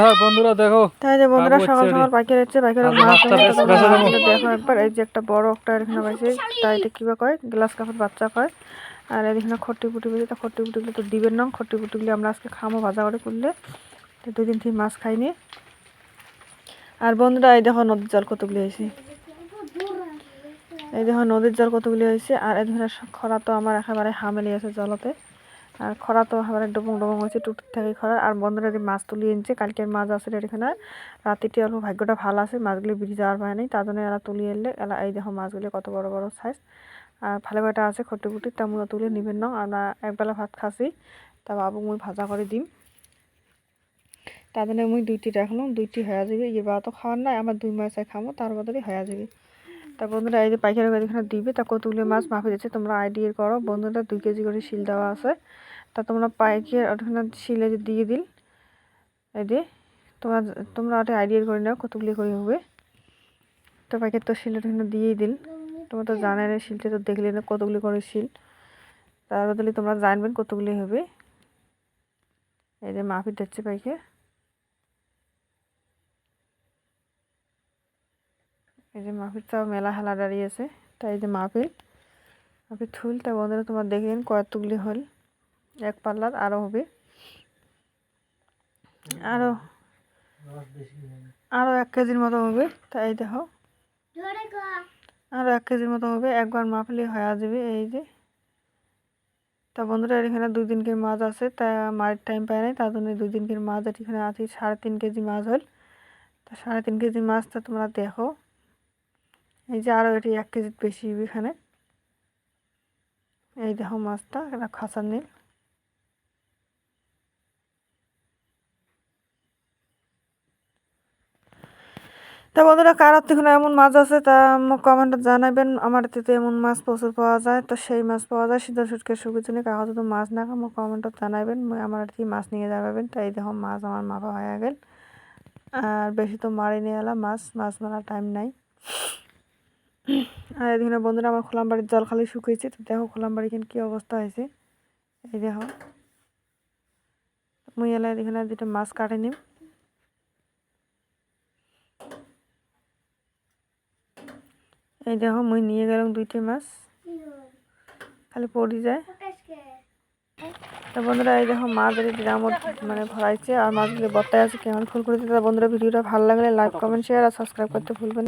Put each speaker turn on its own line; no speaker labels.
হ্যাঁ বন্ধুরা দেখো।
যে বন্ধুরা সকাল সকাল মাছ
বেচা
তোমরা
দেবো।
দেখো। একবার এই যে একটা বড় একটা এখানে পাইছে তাই এটা কিবা কয়? গ্লাস কাপের বাচ্চা কয়। আর এখানে খট্টি পুটি বুঝি তা খট্টি পুটিগুলো তো দিবেন না খট্টি পুটিগুলো আমরা আজকে খামো ভাজা করে করলে। তো দুই দিন থেকে মাছ খাইনি। আর বন্ধুরা এই দেখো নদীর জল কতগুলি হয়েছে। এই দেখো নদীর জল কতগুলি হয়েছে আর এখানে খরা তো আমার একেবারে হামেলি আছে জলতে। আর খরা তো একেবারে ডুবং ডুবং হয়েছে টুটির থেকে খরা। আর বন্ধুরা যে মাছ তুলি এনেছে, কালকের মাছ আছে এখানে। রাতিটি অল্প ভাগ্যটা ভালো আছে, মাছগুলি বেরিয়ে যাওয়ার ভয় নেই। তার জন্য এরা তুলি এলে এলা এই দেখো মাছগুলি কত বড় বড় সাইজ আর ভালো কয়টা আছে? খটি ফুটি তেমন তুলে নিবেন না আমরা একবেলা ভাত খাসি তা বাবু মুই ভাজা করে দিম। তার জন্য মুই দুইটি রাখলাম, দুইটি হয়ে যাবে। বা তো খাওয়ার নাই আমার দুই মাছ খামো, তার বদলে হয়ে যাবে। তা বন্ধুরা, এই যে পাইকারি করে এখানে দিবে, তা কতগুলো মাছ মাফে দিচ্ছে, তোমরা আইডিয়া করো। বন্ধুরা, দুই কেজি করে শিল দেওয়া আছে। তা তোমরা পাইকারি ওখানে শিলে দিয়ে দিল, এই যে তোমরা তোমরা ওটা আইডিয়া করে নাও কতগুলি করে হবে। তো পাইকারি তো শিল ওখানে দিয়েই দিল। তোমরা তো জানাই না, শিলটা তো দেখলে না কতগুলি করে শিল। তার বদলে তোমরা জানবেন কতগুলি হবে। এই যে মাফি দিচ্ছে পাইকারি এই যে মাহফিল তাও মেলা হেলা দাঁড়িয়েছে তাই এই যে মাহফিল মাহফিল থুল তা বন্ধুরা তোমার দেখলেন কতগুলি হল। এক পাল্লার আরও হবে। আরও আরও এক কেজির মতো হবে, তাই দেখো। আরও এক কেজির মতো হবে, একবার মাপলে হয়ে যাবে, এই যে। তা বন্ধুরা এখানে দুই দিনকে মাছ আছে, তা মায়ের টাইম পায় নাই, তার জন্য দুই দিনকে মাছ এখানে আছে, সাড়ে তিন কেজি মাছ হল। তা সাড়ে তিন কেজি মাছটা তোমরা দেখো। এই যে আরও এটি এক কেজির বেশি এখানে। এই দেখো মাছটা, এটা খাঁচার নীল। তা বন্ধুরা, কার থেকে এমন মাছ আছে তা কমেন্টে জানাবেন। আমার এতে এমন মাছ প্রচুর পাওয়া যায়, তো সেই মাছ পাওয়া যায় সিদ্ধ সুটকে জন্য কাগজ তো মাছ না খামো কমেন্টে জানাবেন। আমার আর মাছ নিয়ে যাবেন তাই দেখো মাছ আমার মাপা হয়ে গেল। আর বেশি তো মারি নিয়ে এলাম মাছ মাছ মারার টাইম নাই। আর এদিকে বন্ধুরা, আমার খোলাম বাড়ির জল খালি শুকিয়েছে। তো দেখো খোলাম বাড়ি এখানে কী অবস্থা হয়েছে। এই দেখো। মুই এলা এখানে দুটো মাছ কাটে নিম। এই দেখো, মুই নিয়ে গেলাম দুইটি মাছ। খালি পড়ি যায়। তো বন্ধুরা, এই দেখো মাছ আর ড্রামত মানে ভরাইছে, আর মাছগুলি বর্তায় আছে, কেমন ফুল করে দিতে বন্ধুরা ভিডিওটা ভালো লাগলে লাইক কমেন্ট শেয়ার আর সাবস্ক্রাইব করতে ভুলবেন।